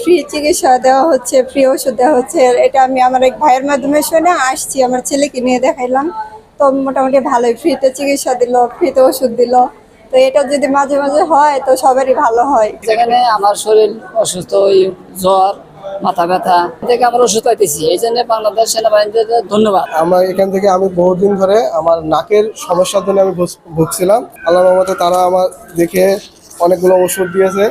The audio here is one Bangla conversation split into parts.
ফ্রি চিকিৎসা দেওয়া হচ্ছে ফ্রি ওষুধ দেওয়া হচ্ছে। এটা আমি আমার এক ভাইয়ের মাধ্যমে শুনে আসছি আমার ছেলেকে নিয়ে দেখাইলাম। তো মোটামুটি ভালোই ফ্রিতে চিকিৎসা দিল ফ্রিতে ওষুধ দিল। তো এটা যদি মাঝে মাঝে হয় তো সবারই ভালো হয়। যেখানে আমার শরীর অসুস্থ ওই জ্বর মাথা ব্যথা থেকে আমরা ওষুধ পাইতেছি। এই জন্য বাংলাদেশ সেনাবাহিনীতে ধন্যবাদ। আমরা এখান থেকে আমি বহুদিন ধরে আমার নাকের সমস্যার জন্য আমি ভুগছিলাম। আল্লাহ রহমতে তারা আমার দেখে অনেকগুলো ওষুধ দিয়েছে।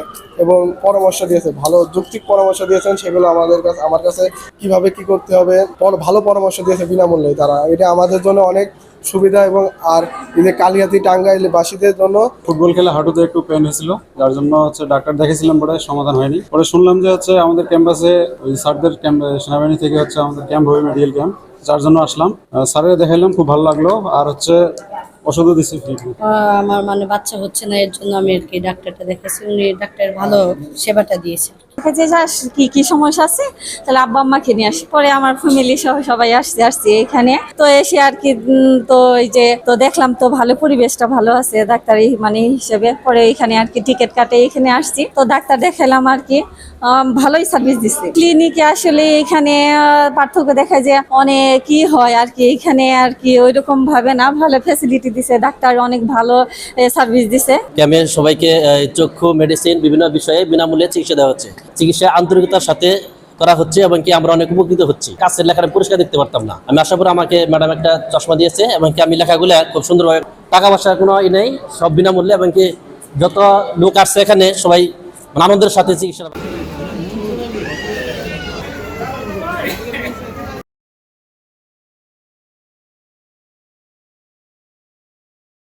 এবং পরামর্শ দিয়েছে, ভালো যৌক্তিক পরামর্শ দিয়েছেন, সেগুলো আমাদের কাছে আমার কাছে কীভাবে কি করতে হবে ভালো পরামর্শ দিয়েছে বিনামূল্যে তারা। এটা আমাদের জন্য অনেক সুবিধা এবং আর এই যে কালিয়াতি টাঙ্গাইল বাসীদের জন্য ফুটবল খেলা হাঁটুতে একটু পেন হয়েছিল, যার জন্য হচ্ছে ডাক্তার দেখেছিলাম পরে সমাধান হয়নি। পরে শুনলাম যে হচ্ছে আমাদের ক্যাম্পাসে ওই স্যারদের ক্যাম্প সেনাবাহিনী থেকে হচ্ছে আমাদের ক্যাম্প হবে মেডিকেল ক্যাম্প যার জন্য আসলাম। স্যারের দেখাইলাম, খুব ভালো লাগল। আর হচ্ছে ওষুধও দিছি আমার মানে বাচ্চা হচ্ছে না, এর জন্য আমি আর কি ডাক্তারটা দেখেছি উনি ডাক্তার ভালো সেবাটা দিয়েছে যে যাস, কি কি সমস্যা আছে? তাহলে আব্বা আম্মাকে নিয়ে আসি। পরে আমার ফ্যামিলি সহ সবাই আসছে আসছে এখানে। তো এসে আর কি তো এই যে, তো দেখলাম তো ভালো পরিবেশটা ভালো আছে, ডাক্তারি মানে হিসেবে। পরে এখানে আর কি টিকিট কাটে, এখানে আসছি। তো ডাক্তার দেখালাম আর কি ভালোই সার্ভিস দিচ্ছে ক্লিনিকে আসলে এখানে পার্থক্য দেখা যায় অনেক কি হয় আর কি। এখানে আর কি ওই রকম ভাবে না, ভালো ফ্যাসিলিটি দিছে। ডাক্তার অনেক ভালো সার্ভিস দিছে। ক্যাম্পে সবাইকে চক্ষু মেডিসিন বিভিন্ন বিষয়ে বিনামূল্যে চিকিৎসা দেওয়া হচ্ছে। চিকিৎসা আন্তরিকতার সাথে করা হচ্ছে এবং কি আমরা অনেক উপকৃত হচ্ছি। কাছের লেখার পরিষ্কার দেখতে পারতাম না। আমি আশা করি আমাকে ম্যাডাম একটা চশমা দিয়েছে এবং কি আমি লেখাগুলো খুব সুন্দরভাবে টাকা পয়সার কোনো ই নেই, সব বিনামূল্যে এবং কি যত লোক আসছে এখানে সবাই মানে আনন্দের সাথে চিকিৎসা